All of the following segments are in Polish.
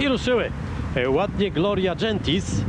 I ruszyły. E, Ładnie Gloria Gentis.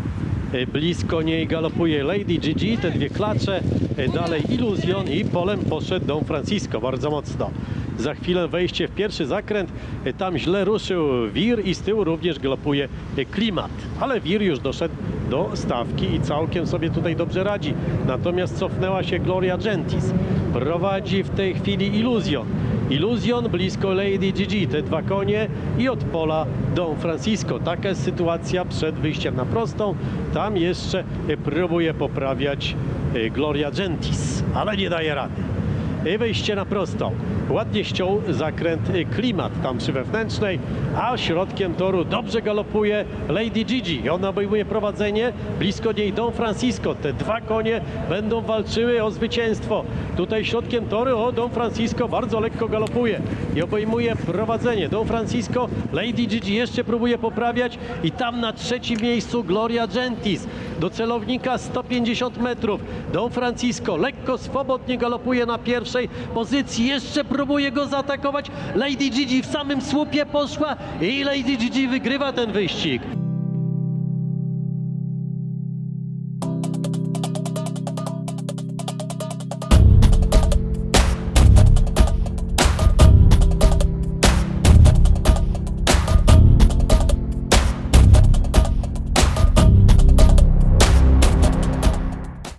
E, Blisko niej galopuje Lady Gigi, te dwie klacze. E, Dalej Illusion i polem poszedł Don Francisco, bardzo mocno. Za chwilę wejście w pierwszy zakręt. Tam źle ruszył Wir i z tyłu również galopuje Klimat. Ale Wir już doszedł do stawki i całkiem sobie tutaj dobrze radzi. Natomiast cofnęła się Gloria Gentis. Prowadzi w tej chwili Illusion. Illusion blisko Lady Gigi, te dwa konie i od pola Don Francisco. Taka jest sytuacja przed wyjściem na prostą. Tam jeszcze próbuje poprawiać e, Gloria Gentis, ale nie daje rady. I wejście na prostą. Ładnie ściął zakręt klimat tam przy wewnętrznej, a środkiem toru dobrze galopuje Lady Gigi. Ona obejmuje prowadzenie, blisko niej Don Francisco. Te dwa konie będą walczyły o zwycięstwo. Tutaj środkiem toru, o Don Francisco bardzo lekko galopuje i obejmuje prowadzenie. Don Francisco, Lady Gigi jeszcze próbuje poprawiać i tam na trzecim miejscu Gloria Gentis. Do celownika 150 metrów. Don Francisco lekko, swobodnie galopuje na pierwszej pozycji. Jeszcze próbuje go zaatakować. Lady Gigi w samym słupie poszła i Lady Gigi wygrywa ten wyścig.